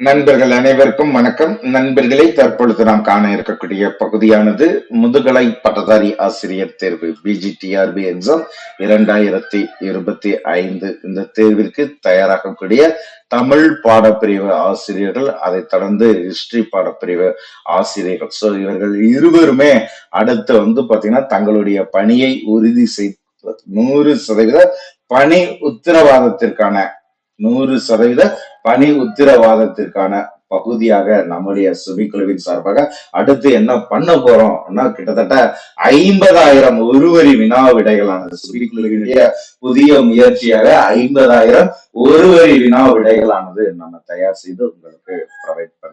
நண்பர்கள் அனைவருக்கும் வணக்கம். நண்பர்களை தற்பொழுது நாம் காண இருக்கக்கூடிய பகுதியானது முதுகலை பட்டதாரி ஆசிரியர் தேர்வு பிஜிடிஆர்பி எக்ஸாம் இரண்டாயிரத்தி இருபத்தி ஐந்து. இந்த தேர்விற்கு தயாராகக்கூடிய தமிழ் பாடப்பிரிவு ஆசிரியர்கள் அதை தொடர்ந்து ஹிஸ்டரி பாடப்பிரிவு ஆசிரியர்கள். ஸோ இவர்கள் இருவருமே அடுத்து வந்து பாத்தீங்கன்னா தங்களுடைய பணியை உறுதி செய் நூறு சதவீத பணி உத்தரவாதத்திற்கான நூறு சதவீத பணி உத்தரவாதத்திற்கான பகுதியாக நம்முடைய சுபிக்குழுவின் சார்பாக அடுத்து என்ன பண்ண போறோம்னா கிட்டத்தட்ட ஐம்பதாயிரம் ஒருவரி வினா விடைகளானது சுபிக்குழுவினுடைய புதிய முயற்சியாக ஐம்பதாயிரம் ஒருவரி வினா விடைகளானது நம்ம தயார் செய்து உங்களுக்கு ப்ரொவைட் பண்ண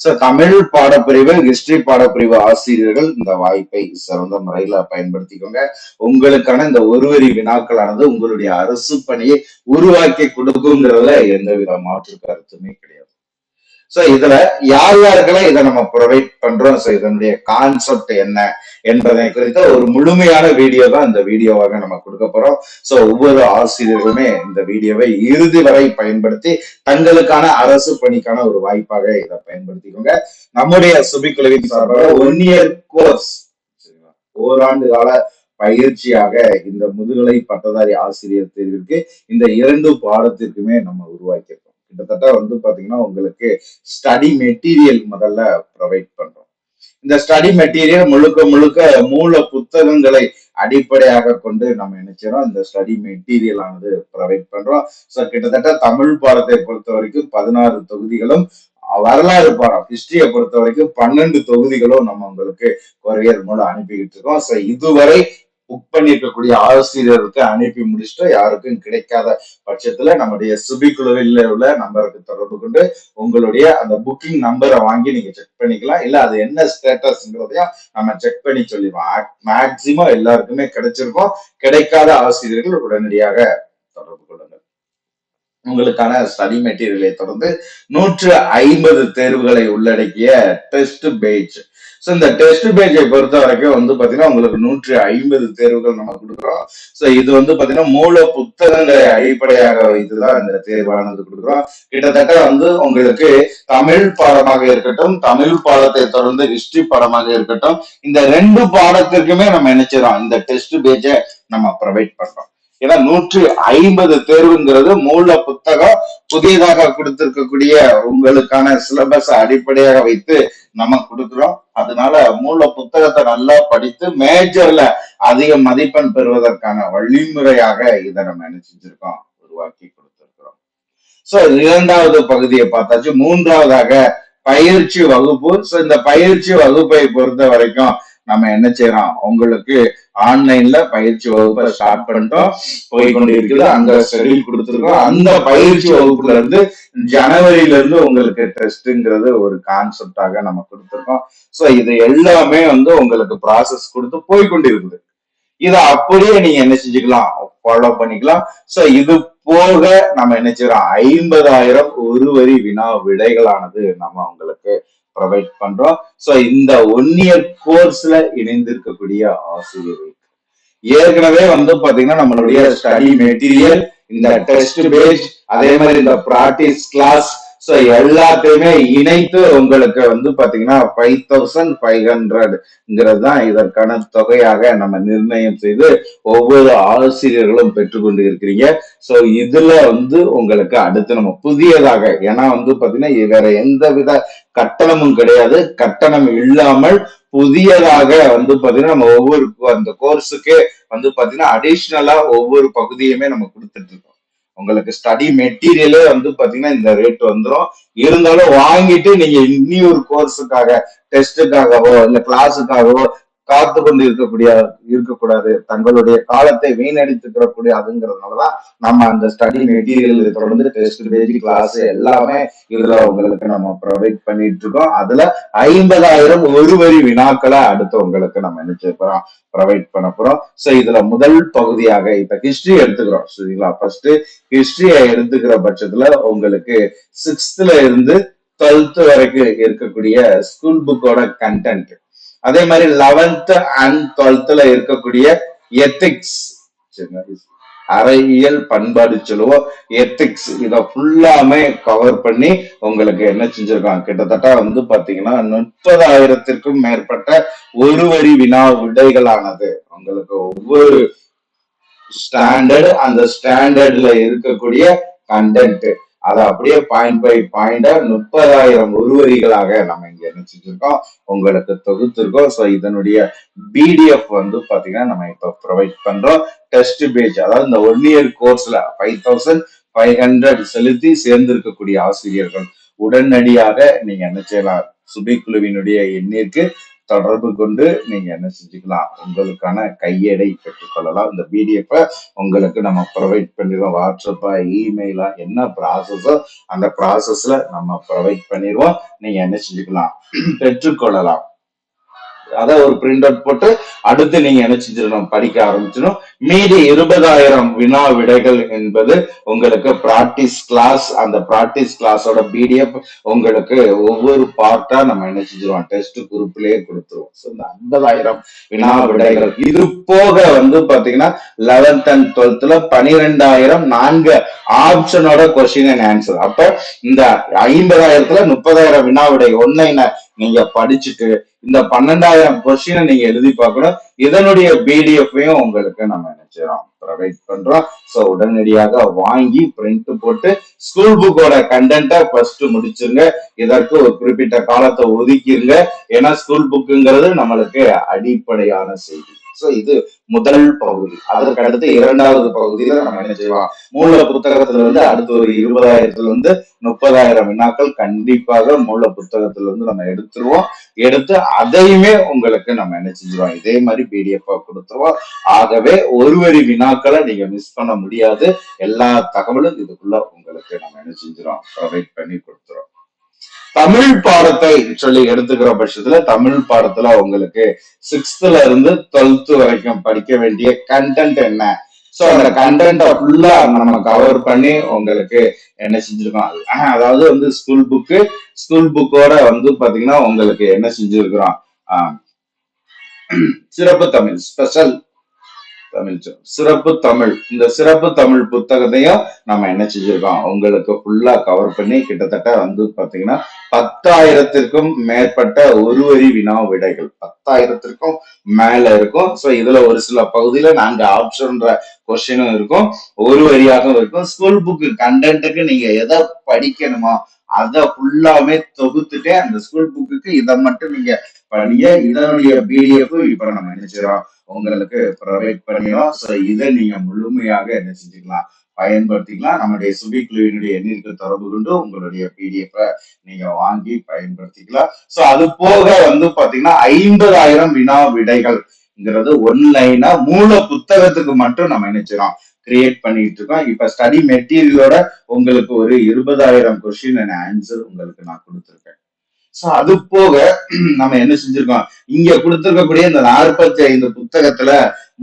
சோ தமிழ் பாடப்பிரிவு ஹிஸ்டரி பாடப்பிரிவு ஆசிரியர்கள் இந்த வாய்ப்பை சிறந்த முறையில பயன்படுத்திக்கோங்க. உங்களுக்கான இந்த ஒருவரி வினாக்களானது உங்களுடைய அரசு பணியை உருவாக்கி கொடுக்குங்கிறதுல எந்த வித மாற்று கருத்துமே கிடையாது. சோ இதுல யார் யாருக்கெல்லாம் இதை நம்ம ப்ரொவைட் பண்றோம்? சோ இதனுடைய கான்செப்ட் என்ன என்பதை குறித்த ஒரு முழுமையான வீடியோ தான் இந்த வீடியோவாக நம்ம கொடுக்க போறோம். சோ ஒவ்வொரு ஆசிரியர்களுமே இந்த வீடியோவை இறுதி வரை பயன்படுத்தி தங்களுக்கான அரசு பணிக்கான ஒரு வாய்ப்பாக இதை பயன்படுத்திக்கோங்க. நம்முடைய சுபிக்குழுவின் சார்பாக ஒன் இயர் கோர்ஸ் ஓராண்டு கால பயிற்சியாக இந்த முதுகலை பட்டதாரி ஆசிரியர் தேர்விற்கு இந்த இரண்டு பாடத்திற்குமே நம்ம உருவாக்கியிருக்கோம். கிட்டத்தட்ட வந்து பாத்தீங்கன்னா உங்களுக்கு ஸ்டடி மெட்டீரியல் முதல்ல ப்ரொவைட் பண்றோம். இந்த ஸ்டடி மெட்டீரியல் முழுக்க முழுக்க மூல புத்தகங்களை அடிப்படையாக கொண்டு நம்ம நினைச்சிடும் இந்த ஸ்டடி மெட்டீரியல் ஆனது ப்ரொவைட் பண்றோம். ஸோ கிட்டத்தட்ட தமிழ் பாடத்தை பொறுத்த வரைக்கும் பதினாறு தொகுதிகளும் வரலாறு பாடம் ஹிஸ்டரியை பொறுத்த வரைக்கும் பன்னெண்டு தொகுதிகளும் நம்ம உங்களுக்கு கொரியர் மூலம் அனுப்பிக்கிட்டு இருக்கோம். ஸோ இதுவரை புக் பண்ணியிருக்கக்கூடிய ஆசிரியருக்கு அனுப்பி முடிச்சுட்டு யாருக்கும் கிடைக்காத பட்சத்துல நம்முடைய சுபி குழுவில் உள்ள நம்பருக்கு தொடர்பு கொண்டு உங்களுடைய அந்த புக்கிங் நம்பரை வாங்கி நீங்க செக் பண்ணிக்கலாம். இல்ல அது என்ன ஸ்டேட்டஸ்ங்கிறதையும் நம்ம செக் பண்ணி சொல்லிடுவோம். மேக்சிமம் எல்லாருக்குமே கிடைச்சிருக்கோம். கிடைக்காத ஆசிரியர்கள் உடனடியாக தொடர்பு கொள்ளுங்கள். உங்களுக்கான ஸ்டடி மெட்டீரியலை தொடர்ந்து நூற்று ஐம்பது தேர்வுகளை உள்ளடக்கிய டெஸ்ட் பேஜ் ஸோ இந்த டெஸ்ட் பேஜை பொறுத்த வரைக்கும் வந்து பாத்தீங்கன்னா உங்களுக்கு நூற்றி ஐம்பது தேர்வுகள் நம்ம கொடுக்குறோம். ஸோ இது வந்து பாத்தீங்கன்னா மூல புத்தகங்களை அடிப்படையாக வைத்துதான் இந்த தேர்வானது கொடுக்குறோம். கிட்டத்தட்ட வந்து உங்களுக்கு தமிழ் பாடமாக இருக்கட்டும் தமிழ் பாடத்தை தொடர்ந்து ஹிஸ்டரி பாடமாக இருக்கட்டும் இந்த ரெண்டு பாடத்திற்குமே நம்ம நினைச்சிடறோம் இந்த டெஸ்ட் பேஜை நம்ம ப்ரொவைட் பண்றோம். ஏன்னா நூற்றி ஐம்பது தேர்வுங்கிறது மூல புத்தகம் புதியதாக கொடுத்திருக்கக்கூடிய உங்களுக்கான சிலபஸ் அடிப்படையாக வைத்து நம்ம கொடுக்கிறோம். அதனால மூல புத்தகத்தை நல்லா படித்து மேஜர்ல அதிக மதிப்பெண் பெறுவதற்கான வழிமுறையாக இதை நம்ம நினைச்சிருக்கோம். செஞ்சிருக்கோம் உருவாக்கி கொடுத்திருக்கிறோம். சோ இரண்டாவது பகுதியை பார்த்தாச்சு. மூன்றாவதாக பயிற்சி வகுப்பு. சோ இந்த பயிற்சி வகுப்பை பொறுத்த வரைக்கும் நம்ம என்ன செய்யறோம்? உங்களுக்கு ஆன்லைன்ல பயிற்சி வகுப்பை ஸ்டார்ட் பண்ணிட்டோம். போய் கொண்டு இருக்குது அங்க ஷெடியூல் கொடுத்துருக்கோம். அந்த பயிற்சி வகுப்புல இருந்து ஜனவரியில இருந்து உங்களுக்கு டெஸ்ட்ங்கிறது ஒரு கான்செப்டாக நம்ம கொடுத்துருக்கோம். சோ இது எல்லாமே வந்து உங்களுக்கு ப்ராசஸ் கொடுத்து போய் கொண்டு இருக்குது இதை அப்படியே நீங்க என்ன செஞ்சுக்கலாம்? ஃபாலோ பண்ணிக்கலாம். சோ இது போக நம்ம என்ன செய்யறோம்? ஐம்பதாயிரம் ஒரு வரி வினா விடைகளானது நம்ம உங்களுக்கு ப்ரொவைட் பண்றோம். சோ இந்த ஒன் இயர் கோர்ஸ்ல இணைந்திருக்கக்கூடிய ஆசிரியர்கள். ஏற்கனவே வந்து பாத்தீங்கன்னா நம்மளுடைய ஸ்டடி மெட்டீரியல் இந்த டெஸ்ட் பேஜ் அதே மாதிரி இந்த ப்ராக்டிஸ் கிளாஸ் ஸோ எல்லாத்தையுமே இணைத்து உங்களுக்கு வந்து பார்த்தீங்கன்னா ஃபைவ் தௌசண்ட் ஃபைவ் ஹண்ட்ரட்ங்கிறது தான் இதற்கான தொகையாக நம்ம நிர்ணயம் செய்து ஒவ்வொரு ஆசிரியர்களும் பெற்றுக்கொண்டு இருக்கிறீங்க ஸோ இதுல வந்து உங்களுக்கு அடுத்து நம்ம புதியதாக ஏன்னா வந்து பார்த்தீங்கன்னா வேற எந்த வித கட்டணமும் கிடையாது. கட்டணம் இல்லாமல் புதியதாக வந்து பாத்தீங்கன்னா நம்ம ஒவ்வொரு அந்த கோர்ஸுக்கு வந்து பாத்தீங்கன்னா அடிஷ்னலா ஒவ்வொரு பகுதியுமே நம்ம கொடுத்துட்டு இருக்கோம். உங்களுக்கு ஸ்டடி மெட்டீரியலே வந்து பாத்தீங்கன்னா இந்த ரேட் வந்துடும் இருந்தாலும் வாங்கிட்டு நீங்க இனி ஒரு கோர்ஸுக்காக டெஸ்ட்டுக்காகவோ இல்ல கிளாஸுக்காகவோ காத்து கொண்டு இருக்கக்கூடிய இருக்கக்கூடாது. தங்களுடைய காலத்தை வீணடித்துக்கிற அதுங்கிறதுனாலதான் நம்ம அந்த ஸ்டடி மெட்டீரியல் தொடர்ந்து டெஸ்ட் பேஜ் கிளாஸ் எல்லாமே இதுல உங்களுக்கு நம்ம ப்ரொவைட் பண்ணிட்டு இருக்கோம் அதுல ஐம்பதாயிரம் ஒரு வரி வினாக்களை அடுத்து உங்களுக்கு நம்ம என்ன போறோம்? ப்ரொவைட் பண்ண போறோம். சோ இதுல முதல் பகுதியாக இப்ப ஹிஸ்டரி எடுத்துக்கிறோம் சரிங்களா? ஃபர்ஸ்ட் ஹிஸ்டரியை எடுத்துக்கிற பட்சத்துல உங்களுக்கு சிக்ஸ்த்ல இருந்து டுவெல்த் வரைக்கும் இருக்கக்கூடிய ஸ்கூல் புக்கோட கண்டென்ட் அதே மாதிரி லெவன்த் அண்ட் டுவெல்த்ல இருக்கக்கூடிய எத்திக்ஸ் அறையியல் பண்பாடு சொல்லுவோம். எத்திக்ஸ் இத ஃபுல்லாமே கவர் பண்ணி உங்களுக்கு என்ன செஞ்சிருக்காங்க? கிட்டத்தட்ட வந்து பாத்தீங்கன்னா முப்பதாயிரத்திற்கும் மேற்பட்ட ஒரு வரி வினா விடைகளானது. உங்களுக்கு ஒவ்வொரு ஸ்டாண்டர்டு அந்த ஸ்டாண்டர்ட்ல இருக்கக்கூடிய கண்டென்ட் அதை அப்படியே பாயிண்ட் பை பாயிண்டா முப்பதாயிரம் உருவரிகளாக நம்ம இங்க நினைச்சிட்டு இருக்கோம் உங்களுக்கு தொகுத்திருக்கோம். ஸோ இதனுடைய பிடிஎஃப் வந்து பாத்தீங்கன்னா நம்ம இப்ப ப்ரொவைட் பண்றோம். டெஸ்ட் பேஜ் அதாவது இந்த ஒன் இயர் கோர்ஸ்ல ஃபைவ் தௌசண்ட் ஃபைவ் ஹண்ட்ரட் செலுத்தி சேர்ந்திருக்கக்கூடிய ஆசிரியர்கள் உடனடியாக நீங்க என்ன செய்யலாம் சுபி குழுவினுடைய எண்ணிற்கு தொடர்பு கொண்டு நீங்க என்ன செஞ்சுக்கலாம் உங்களுக்கான கையேடை பெற்றுக்கொள்ளலாம் இந்த பிடிஎஃப் உங்களுக்கு நம்ம ப்ரொவைட் பண்ணிடுவோம். வாட்ஸ்அப்பா இமெயிலா என்ன ப்ராசஸோ அந்த ப்ராசஸ்ல நம்ம ப்ரொவைட் பண்ணிடுவோம். நீங்க என்ன செஞ்சுக்கலாம் பெற்றுக்கொள்ளலாம் அதை ஒரு பிரிண்ட் அவுட் போட்டு அடுத்து நீங்க என்ன செஞ்சிடணும்? படிக்க ஆரம்பிச்சிடும் மீதி இருபதாயிரம் வினா விடைகள் என்பது உங்களுக்கு பிராக்டிஸ் கிளாஸ் அந்த பிராக்டிஸ் கிளாஸோட பிடிஎஃப் உங்களுக்கு ஒவ்வொரு பார்ட்டா நம்ம என்ன செஞ்சிருவோம்? டெஸ்ட் குரூப்லயே கொடுத்துருவோம். ஸோ இந்த ஐம்பதாயிரம் வினா விடைகள். இது போக வந்து பாத்தீங்கன்னா லெவன்த் அண்ட் டுவெல்த்ல பனிரெண்டாயிரம் நான்கு ஆப்ஷனோட கொஸ்டின் அண்ட் ஆன்சர் அப்ப இந்த ஐம்பதாயிரத்துல முப்பதாயிரம் வினா விடை ஒன்னைன நீங்க படிச்சுட்டு இந்த பன்னெண்டாயிரம் கொஸ்டினை நீங்க எழுதி பார்க்கணும். இதனுடைய பிடிஎஃப்பையும் உங்களுக்கு நம்ம நினைச்சிடறோம். ப்ரொவைட் பண்றோம். ஸோ உடனடியாக வாங்கி பிரிண்ட் போட்டு ஸ்கூல் புக்கோட கண்டென்ட்டை ஃபர்ஸ்ட் முடிச்சிருங்க. இதற்கு ஒரு குறிப்பிட்ட காலத்தை ஒதுக்கிருங்க. ஏன்னா ஸ்கூல் புக்குங்கிறது நம்மளுக்கு அடிப்படையான செய்தி. ஸோ இது முதல் பகுதி. அதற்கு அடுத்து இரண்டாவது பகுதியில நம்ம என்ன செய்வோம் மூல புத்தகத்துல இருந்து அடுத்து ஒரு இருபதாயிரத்துல இருந்து முப்பதாயிரம் வினாக்கள் கண்டிப்பாக மூல புத்தகத்துல இருந்து நம்ம எடுத்துருவோம். எடுத்து அதையுமே உங்களுக்கு நம்ம என்ன செஞ்சிருவோம்? இதே மாதிரி பிடிஎஃப் கொடுத்துருவோம். ஆகவே ஒரு வரி வினாக்களை நீங்க மிஸ் பண்ண முடியாது. எல்லா தகவலும் இதுக்குள்ள உங்களுக்கு நம்ம என்ன செஞ்சிரும் ப்ரொவைட் பண்ணி கொடுத்துரும் தமிழ் பாடத்தை சொல்லி எடுத்துக்கிற பட்சத்துல தமிழ் பாடத்துல உங்களுக்கு சிக்ஸ்த்ல இருந்து டுவெல்த் வரைக்கும் படிக்க வேண்டிய கண்டென்ட் என்ன? சோ அந்த கண்டென்ட்டை ஃபுல்லா நம்ம கவர் பண்ணி உங்களுக்கு என்ன செஞ்சிருக்கோம்? ஆஹ், அதாவது வந்து ஸ்கூல் புக்கு ஸ்கூல் புக்கோட வந்து பாத்தீங்கன்னா உங்களுக்கு என்ன செஞ்சிருக்கிறோம்? ஆஹ், சிறப்பு தமிழ் ஸ்பெஷல் தமிழ் சிறப்பு தமிழ். இந்த சிறப்பு தமிழ் புத்தகத்தையும் நம்ம என்ன செஞ்சிருக்கோம்? உங்களுக்கு ஃபுல்லா கவர் பண்ணி கிட்டத்தட்ட வந்து பாத்தீங்கன்னா பத்தாயிரத்திற்கும் மேற்பட்ட ஒரு வரி வினா விடைகள் பத்தாயிரத்திற்கும் மேல இருக்கும். ஸோ இதுல ஒரு சில பகுதியில நாங்க ஆப்ஷன்ற கொஸ்டினும் இருக்கும். ஒரு வரியாகவும் இருக்கும். ஸ்கூல் புக்கு கண்டென்ட்டுக்கு நீங்க எதை படிக்கணுமோ அதை ஃபுல்லாமே தொகுத்துட்டு அந்த ஸ்கூல் புக்குக்கு இதை மட்டும் நீங்க படிங்க இதனுடைய பிடிஎஃப் இப்ப நம்ம நினைச்சிடறோம் உங்களுக்கு ப்ரொவைட் பண்ணிடும் ஸோ இதை நீங்க முழுமையாக என்ன செஞ்சுக்கலாம்? பயன்படுத்திக்கலாம். நம்முடைய சுபி குழுவினுடைய எண்ணிற்கு தொடர்பு கொண்டு உங்களுடைய பிடிஎஃப் நீங்க வாங்கி பயன்படுத்திக்கலாம். ஸோ அது போக வந்து பாத்தீங்கன்னா ஐம்பதாயிரம் வினா விடைகள்ங்கிறது ஒன்லைனா மூல புத்தகத்துக்கு மட்டும் நம்ம நினைச்சிடறோம் கிரியேட் பண்ணிட்டு இருக்கோம். இப்ப ஸ்டடி மெட்டீரியலோட உங்களுக்கு ஒரு இருபதாயிரம் கொஸ்டின் அண்ட் ஆன்சர் உங்களுக்கு நான் கொடுத்துருக்கேன். சோ அது போக நம்ம என்ன செஞ்சிருக்கோம்? இங்க கொடுத்திருக்கக்கூடிய இந்த நாற்பத்தி ஐந்து புத்தகத்துல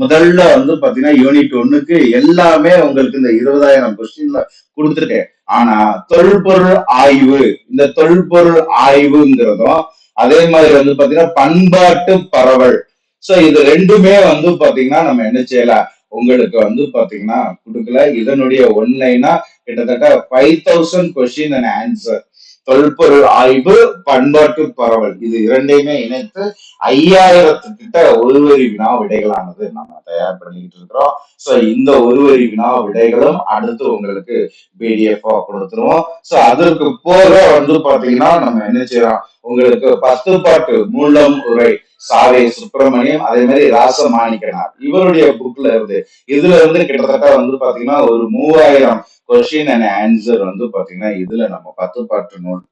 முதல்ல வந்து பாத்தீங்கன்னா யூனிட் ஒண்ணுக்கு எல்லாமே உங்களுக்கு இந்த இருபதாயிரம் கொஸ்டின்ல கொடுத்துருக்கேன் ஆனா தொல்பொருள் ஆய்வு இந்த தொல்பொருள் ஆய்வுங்கிறதும் அதே மாதிரி வந்து பாத்தீங்கன்னா பண்பாட்டு பரவல். சோ இது ரெண்டுமே வந்து பாத்தீங்கன்னா நம்ம என்ன செய்யலாம் உங்களுக்கு வந்து பாத்தீங்கன்னா கொடுக்கல. இதனுடைய ஒன்லைனா கிட்டத்தட்ட five thousand question and answer தொல்பொருள் ஆய்வு பண்பாட்டு பரவல் இது இரண்டையுமே இணைத்து ஐயாயிரத்து கிட்ட ஒரு வரி வினா விடைகளானது நம்ம தயார் பண்ணிக்கிட்டு இருக்கிறோம். சோ இந்த ஒரு வரி வினா விடைகளும் அடுத்து உங்களுக்கு பிடிஎஃப் கொடுத்துருவோம். சோ அதற்கு போக வந்து பாத்தீங்கன்னா நம்ம என்ன செய்யறோம் உங்களுக்கு பத்து பாட்டு மூலம் உரை சாவே சுப்பிரமணியம் அதே மாதிரி ராச மாணிக்கனார் இவருடைய புக்ல இருந்து இதுல இருந்து கிட்டத்தட்ட வந்து பாத்தீங்கன்னா ஒரு மூவாயிரம் கொஸ்டின் அண்ட் ஆன்சர் வந்து பாத்தீங்கன்னா இதுல நம்ம பத்து பாட்டு நூல்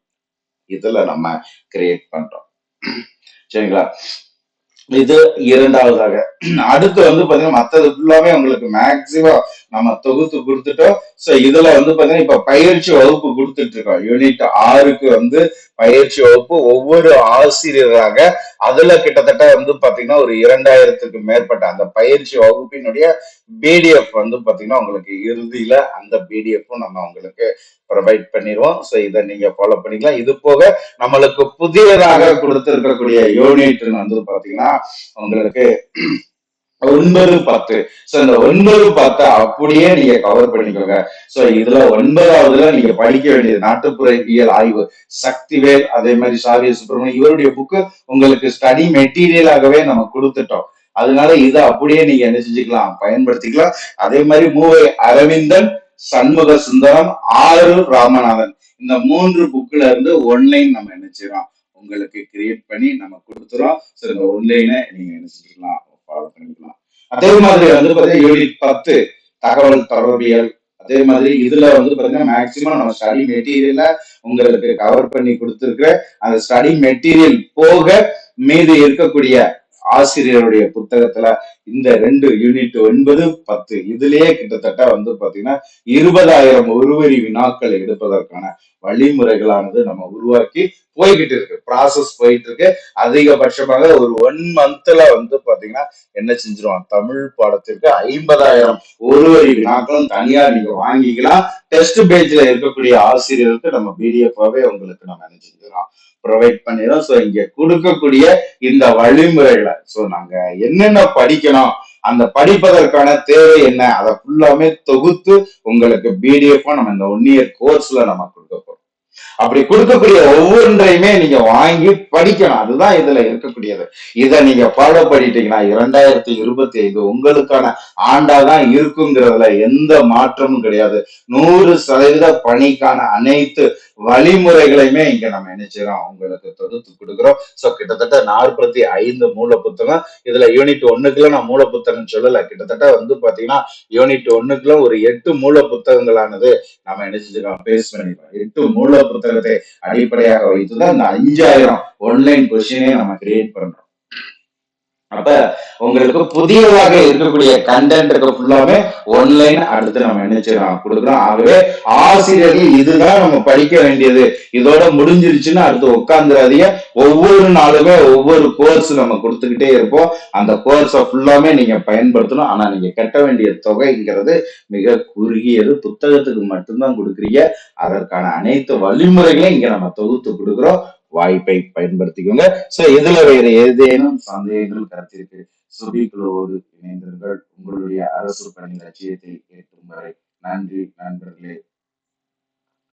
இதுல நம்ம கிரியேட் பண்றோம். சரிங்களா? இது இரண்டாவதாக. அடுத்து வந்து பாத்தீங்கன்னா மத்தது ஃபுல்லாவே உங்களுக்கு மேக்சிமம் நம்ம தொகுத்து கொடுத்துட்டோம். சோ இதுல வந்து பாத்தீங்கன்னா இப்ப பயிற்சி வகுப்பு கொடுத்துட்டு இருக்கோம். யூனிட் ஆறுக்கு வந்து பயிற்சி வகுப்பு ஒவ்வொரு ஆசிரியராக அதுல கிட்டத்தட்ட வந்து பாத்தீங்கன்னா ஒரு இரண்டாயிரத்துக்கு மேற்பட்ட அந்த பயிற்சி வகுப்பினுடைய பிடிஎஃப் வந்து பாத்தீங்கன்னா உங்களுக்கு இறுதியில அந்த பிடிஎஃப்பும் நம்ம உங்களுக்கு ப்ரொவைட் பண்ணிடுவோம். ஸோ இதை நீங்க ஃபாலோ பண்ணிக்கலாம். இது போக நம்மளுக்கு புதியதாக கொடுத்திருக்கக்கூடிய யூனிட் வந்து பாத்தீங்கன்னா உங்களுக்கு ஒன்பது பத்து. சோ இந்த ஒன்பது பத்தை அப்படியே நீங்க கவர் பண்ணிக்கோங்க. சோ இதுல ஒன்பதாவதுல நீங்க படிக்க வேண்டியது நாட்டுப்புறவியல் ஆய்வு சக்திவேல் அதே மாதிரி சாவிய சுப்பிரமணியம் இவருடைய புக்கு உங்களுக்கு ஸ்டடி மெட்டீரியலாகவே நம்ம கொடுத்துட்டோம். அதனால இதை அப்படியே நீங்க என்ன செஞ்சுக்கலாம் பயன்படுத்திக்கலாம். அதே மாதிரி மூவை அரவிந்தன் சண்முக சுந்தரம் ஆறு ராமநாதன். இந்த மூன்று புக்ல இருந்து ஒன்லைன் நம்ம என்ன செய்யறோம்? உங்களுக்கு கிரியேட் பண்ணி நம்ம கொடுத்துறோம். சோ இந்த ஒன்லைனை நீங்க என்ன செஞ்சுக்கலாம்? ஃபாலோ பண்ணிக்கலாம் அதே மாதிரி வந்து பாத்தீங்கன்னா யூனிட் பத்து தகவல் தொடர்பியல். அதே மாதிரி இதுல வந்து பாத்தீங்கன்னா மேக்சிமம் நம்ம ஸ்டடி மெட்டீரியல உங்களுக்கு கவர் பண்ணி கொடுத்துருக்க அந்த ஸ்டடி மெட்டீரியல் போக மீது இருக்கக்கூடிய ஆசிரியருடைய புத்தகத்துல இந்த ரெண்டு யூனிட் ஒன்பது பத்து இதுலயே கிட்டத்தட்ட வந்து பாத்தீங்கன்னா இருபதாயிரம் ஒருவரி வினாக்கள் எடுப்பதற்கான வழிமுறைகளானது நம்ம உருவாக்கி போய்கிட்டு இருக்கு. ப்ராசஸ் போயிட்டு இருக்கு. அதிகபட்சமாக ஒரு ஒன் மந்த்ல வந்து பாத்தீங்கன்னா என்ன செஞ்சிருவோம் தமிழ் பாடத்திற்கு ஐம்பதாயிரம் ஒருவரி வினாக்களும் தனியா நீங்க வாங்கிக்கலாம். டெஸ்ட் பேஜ்ல இருக்கக்கூடிய ஆசிரியருக்கு நம்ம பிடிஎஃபாவே உங்களுக்கு நம்ம என்ன ப்ரொவைட் பண்ணிடும் ஸோ இங்க கொடுக்கக்கூடிய இந்த வழிமுறைகளை ஸோ நாங்க என்னென்ன படிக்கணும் அந்த படிப்பதற்கான தேவை என்ன அதை ஃபுல்லாமே தொகுத்து உங்களுக்கு பிடிஎஃப் நம்ம இந்த ஒன் இயர் கோர்ஸ்ல நம்ம கொடுக்க போறோம். அப்படி கொடுக்கக்கூடிய ஒவ்வொன்றையுமே நீங்க வாங்கி படிக்கணும். அதுதான் இதுல இருக்கக்கூடியது. இதை நீங்க ஃபாலோ பண்ணிட்டீங்கன்னா இரண்டாயிரத்தி இருபத்தி ஐந்து உங்களுக்கான ஆண்டா தான் இருக்குங்கிறதுல எந்த மாற்றமும் கிடையாது. நூறு சதவீத பணிக்கான அனைத்து வழிமுறைகளையுமே இங்க நம்ம நினைச்சிடறோம் உங்களுக்கு தொகுத்து கொடுக்குறோம். சோ கிட்டத்தட்ட நாற்பத்தி ஐந்து மூல புத்தகம் இதுல யூனிட் ஒண்ணுக்குள்ள நான் மூல புத்தகம் சொல்லல. கிட்டத்தட்ட வந்து பாத்தீங்கன்னா யூனிட் ஒண்ணுக்குள்ள ஒரு எட்டு மூல புத்தகங்களானது நம்ம நினைச்சிருக்கோம் பேஸ் பண்ணிக்கலாம் எட்டு மூல புத்தகத்தை அடிப்படையாக வைத்துதான் இந்த அஞ்சாயிரம் ஆன்லைன் கொஸ்டினே நம்ம கிரியேட் பண்றோம். அப்ப உங்களுக்கு புதியதாக இருக்கக்கூடிய கண்டென்ட் ஃபுல்லாமே ஒன்லைன் அடுத்து நம்ம நினைச்சிடலாம் கொடுக்குறோம். ஆகவே ஆசிரியர்கள் இதுதான் நம்ம படிக்க வேண்டியது. இதோட முடிஞ்சிருச்சுன்னு அடுத்து உட்காந்துடாதீங்க ஒவ்வொரு நாளுமே ஒவ்வொரு கோர்ஸ் நம்ம கொடுத்துக்கிட்டே இருப்போம். அந்த கோர்ஸை ஃபுல்லாமே நீங்க பயன்படுத்தணும். ஆனா நீங்க கட்ட வேண்டிய தொகைங்கிறது மிக குறுகியது. புத்தகத்துக்கு மட்டும்தான் கொடுக்குறீங்க. அதற்கான அனைத்து வழிமுறைகளையும் இங்க நம்ம தொகுத்து கொடுக்குறோம். வாய்ப்பை பயன்படுத்திக்கோங்க. சோ இதுல வேற ஏதேனும் சந்தேகங்கள் கருத்திருக்கு? சுபிக்களோடு இணைந்திருங்கள். உங்களுடைய அரசு பணி லட்சியத்தை ஏற்றும் வரை. நன்றி நண்பர்களே.